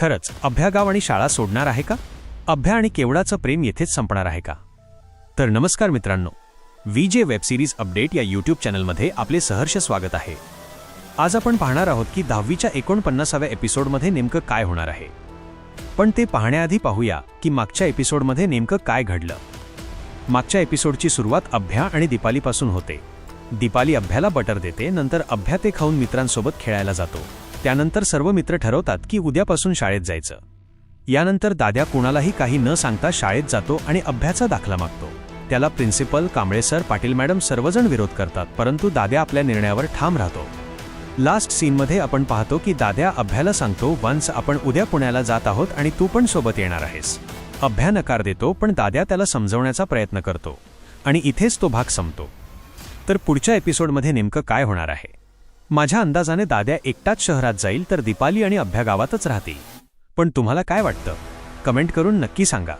खरंच अभ्यागाव आणि शाळा सोडणार आहे का? अभ्या आणि केवडाचं प्रेम येथेच संपणार आहे का? तर नमस्कार मित्रांनो व्ही जे वेबसिरीज अपडेट या यूट्यूब चॅनलमध्ये आपले सहर्ष स्वागत आहे. आज आपण पाहणार आहोत की दहावीच्या एकोणपन्नासाव्या एपिसोडमध्ये नेमकं काय होणार आहे. पण ते पाहण्याआधी पाहूया की मागच्या एपिसोडमध्ये नेमकं काय घडलं. मागच्या एपिसोडची सुरुवात अभ्या आणि दीपालीपासून होते. दीपाली अभ्याला बटर देते नंतर अभ्या ते खाऊन मित्रांसोबत खेळायला जातो. त्यानंतर सर्व मित्र ठरवतात की उद्यापासून शाळेत जायचं. यानंतर दाद्या कुणालाही काही न सांगता शाळेत जातो आणि अभ्याचा दाखला मागतो. त्याला principal Kamble sir Patil madam सर्वजण विरोध करतात परंतु दाद्या आपल्या निर्णयावर ठाम राहतो. लास्ट सीनमध्ये आपण पाहतो की दाद्या अभ्याला सांगतो वन्स आपण उद्या पुण्याला जात आहोत आणि तू पण सोबत येणार आहेस. अभ्या नकार देतो पण दाद्या त्याला समजवण्याचा प्रयत्न करतो आणि इथेच तो भाग संपतो. तर पुढच्या एपिसोडमध्ये नेमकं काय होणार आहे? माझ्या अंदाजाने दाद्या एकटाच शहरात जाईल तर दीपाली आणि अभ्या गावातच राहतील. पण तुम्हाला काय वाटतं? कमेंट करून नक्की सांगा.